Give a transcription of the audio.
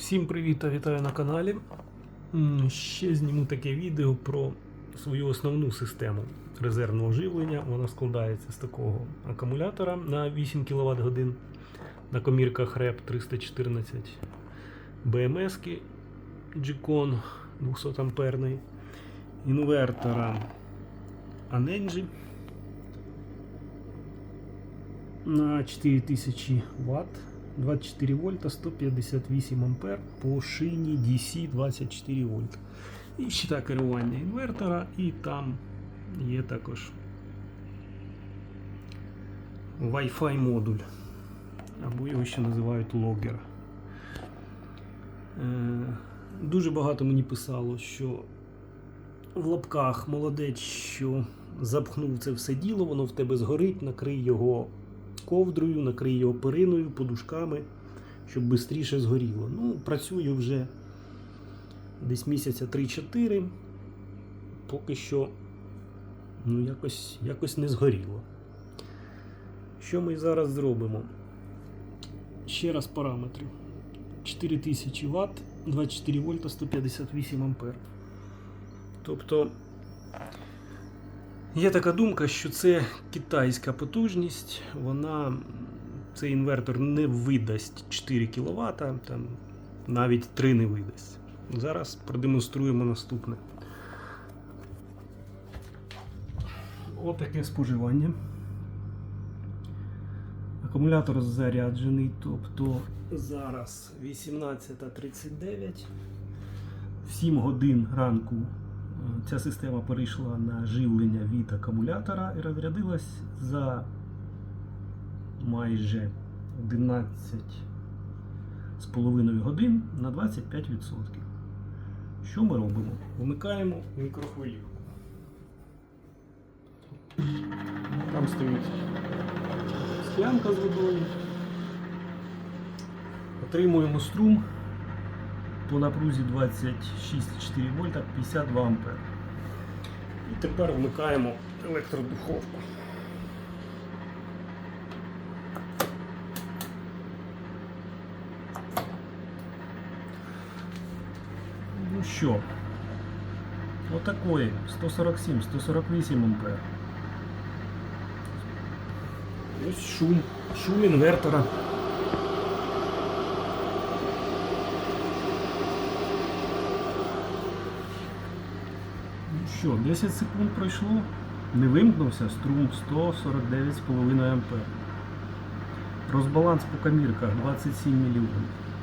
Всім привіт та вітаю на каналі. Ще зніму таке відео про свою основну систему резервного живлення. Вона складається з такого акумулятора на 8 кВт годин на комірках REP 314 BMS G-Con 200 амперний, інвертора Anenji на 4000 Вт, 24 вольта, 158 ампер по шині DC 24 вольт. І щита керування інвертора, і там є також Wi-Fi модуль, або його ще називають логер. Е, Дуже багато мені писало, що в лапках молодець, що запхнув це все діло, воно в тебе згорить, накрий його ковдрою, накрий його периною, подушками, щоб швидше згоріло. Ну, працюю вже десь місяця 3-4. Поки що ну, якось, якось не згоріло. Що ми зараз зробимо? Ще раз параметри. 4000 Вт, 24 вольта, 158 ампер. Тобто Є така думка, що це китайська потужність, вона цей інвертор не видасть 4 кВт, там навіть 3 не видасть. Зараз продемонструємо наступне. Отаке споживання. Акумулятор заряджений, тобто зараз 18.39. В 7 годин ранку ця система перейшла на живлення від акумулятора і розрядилась за майже 11 з половиною годин на 25%. Що ми робимо? Вмикаємо мікрохвилівку. Там стоїть склянка з водою. Отримуємо струм по напрузі 26,4 вольта 52 ампер. І тепер вмикаємо електродуховку. Ну що, отакої 147-148 ампер. Ось шум, шум інвертора. Що, 10 секунд пройшло, не вимкнувся струм 149,5 А. Розбаланс по камірках 27 мільйонів.